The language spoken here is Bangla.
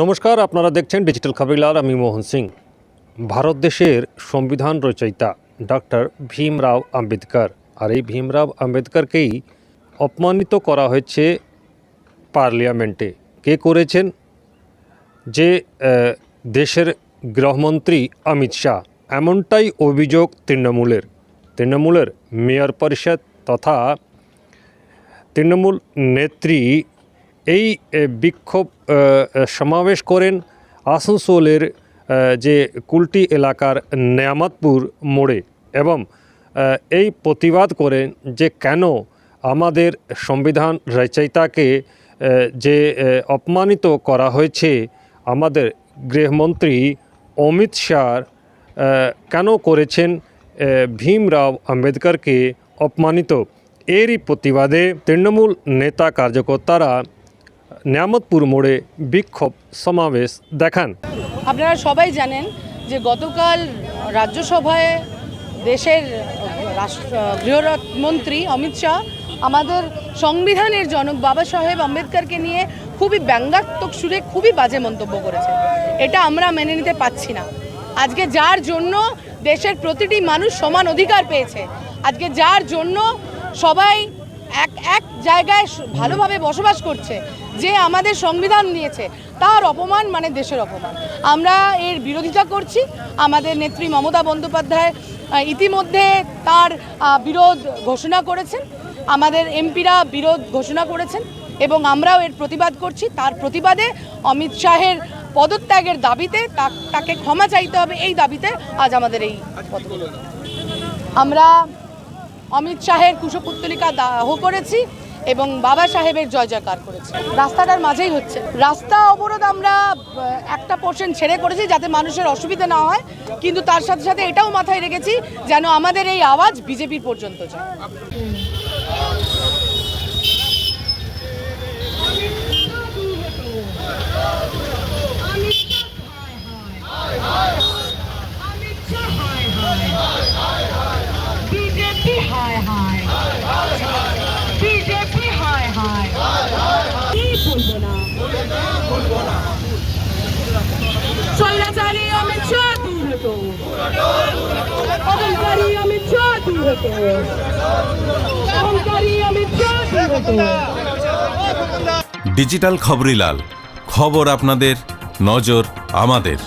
নমস্কার, আপনারা দেখছেন ডিজিটাল খবরিলাল আমি মোহন সিং। ভারত দেশের সংবিধান রচয়িতা ডক্টর ভীমরাও আম্বেদকর। আর এই ভীমরাও আম্বেদকরকেই অপমানিত করা হয়েছে পার্লিয়ামেন্টে। কে করেছেন? যে দেশের গৃহমন্ত্রী অমিত শাহ। এমনটাই অভিযোগ তৃণমূলের। তৃণমূলের মেয়র পরিষদ তথা তৃণমূল নেত্রী এই বিক্ষোভ সমাবেশ করেন আসানসোলের যে কুলটি এলাকার নেয়ামতপুর মোড়ে এবং এই প্রতিবাদ করেন যে কেন আমাদের সংবিধান রচয়িতাকে যে অপমানিত করা হয়েছে আমাদের গৃহমন্ত্রী অমিত শাহ কেন করেছেন ভীমরাও আম্বেদকরকে অপমানিত। এরই প্রতিবাদে তৃণমূল নেতা কার্যকর্তারা নিয়ামতপুর মোড়ে বিক্ষোভ সমাবেশ দেখান। আপনারা সবাই জানেন যে গতকাল রাজ্যসভায় দেশের রাষ্ট্র গৃহমন্ত্রী অমিত শাহ আমাদের সংবিধানের জনক বাবা সাহেব আম্বেদকরকে নিয়ে খুবই ব্যঙ্গাত্মক সুরে খুবই বাজে মন্তব্য করেছে এটা আমরা মেনে নিতে পাচ্ছি না। আজকে যার জন্য দেশের প্রতিটি মানুষ সমান অধিকার পেয়েছে, আজকে যার জন্য সবাই এক এক জায়গায় ভালোভাবে বসবাস করছে যে আমাদের সংবিধান দিয়েছে তার অপমান মানে দেশের অপমান আমরা এর বিরোধিতা করছি আমাদের নেত্রী মমতা বন্দ্যোপাধ্যায় ইতিমধ্যে তার বিরোধ ঘোষণা করেছেন আমাদের এমপিরা বিরোধ ঘোষণা করেছেন এবং আমরাও এর প্রতিবাদ করছি তার প্রতিবাদে অমিত শাহের পদত্যাগের দাবিতে তাকে ক্ষমা চাইতে হবে এই দাবিতে আজ আমাদের এই। আমরা অমিত শাহের কুশপুত্তলিকা দাহ করেছি এবং বাবা সাহেবের জয় জয়কার করেছি। রাস্তাটার মাঝেই হচ্ছে। রাস্তা অবরোধ আমরা একটা পোর্শন ছেড়ে করেছি যাতে মানুষের অসুবিধা না হয়, কিন্তু তার সাথে সাথে এটাও মাথায় রেখেছি যেন আমাদের এই আওয়াজ বিজেপির পর্যন্ত যায় বিজেপি হায় হায় বিজেপি হায় হায় কি বলব না স্বৈরাচারী অমিত শাহ দূর হতো অহংকারী অমিত শাহ হতো। অহংকারী হতো। ডিজিটাল খবরিলাল খবর আপনাদের নজর আমাদের।